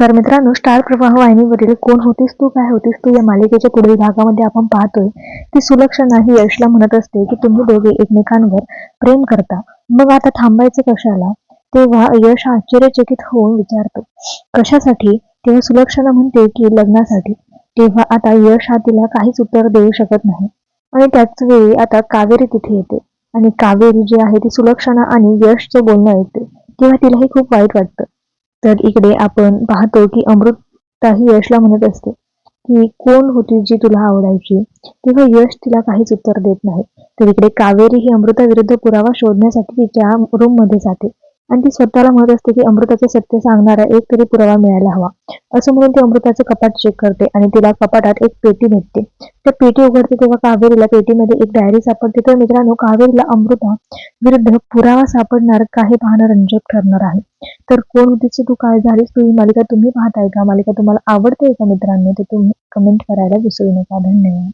नमस्कार मित्रांनो स्टार प्रवाह वाहिनीवरील कोण होतीस तू काय होतीस तू या मालिकेच्या पुढील भागामध्ये आपण पाहतोय. की सुलक्षणा ही यशला म्हणत असते की तुम्ही दोघे एकमेकांवर प्रेम करता. मग आता थांबायचं कशाला? तेव्हा यश आश्चर्यचकित होऊन विचारतो. कशासाठी? तेव्हा सुलक्षणा म्हणते की लग्नासाठी. तेव्हा आता यश हा तिला काहीच उत्तर देऊ शकत नाही. आणि त्याच वेळी आता कावेरी तिथे येते. आणि कावेरी जी आहे ती सुलक्षणा आणि यशचं बोलणं ऐकते. तेव्हा तिलाही खूप वाईट वाटतं. तर इकडे आपण पाहतो की अमृताही यशला म्हणत असते की कोण होती जी तुला आवडायची? तेव्हा यश तिला काहीच उत्तर देत नाही. तर इकडे कावेरी ही अमृताविरुद्ध पुरावा शोधण्यासाठी तिच्या रूममध्ये जाते. आणि ती स्वतःला म्हणत असते की अमृताचे सत्य सांगणारा एक तरी पुरावा मिळायला हवा. असं म्हणून ती अमृताचं कपाट चेक करते आणि तिला कपाटात एक पेटी भेटते. त्या पेटी उघडते तेव्हा कावेरीला पेटीमध्ये एक डायरी सापडते. तर मित्रांनो कावेरीला अमृता विरुद्ध पुरावा सापडणार काही पाहणं रंजक ठरणार आहे. तर कोण होतीच तू? काय झालीस? तू ही मालिका तुम्ही पाहताय का? मालिका तुम्हाला आवडते का मित्रांनो? ते तुम्ही कमेंट करायला विसरू नका. धन्यवाद.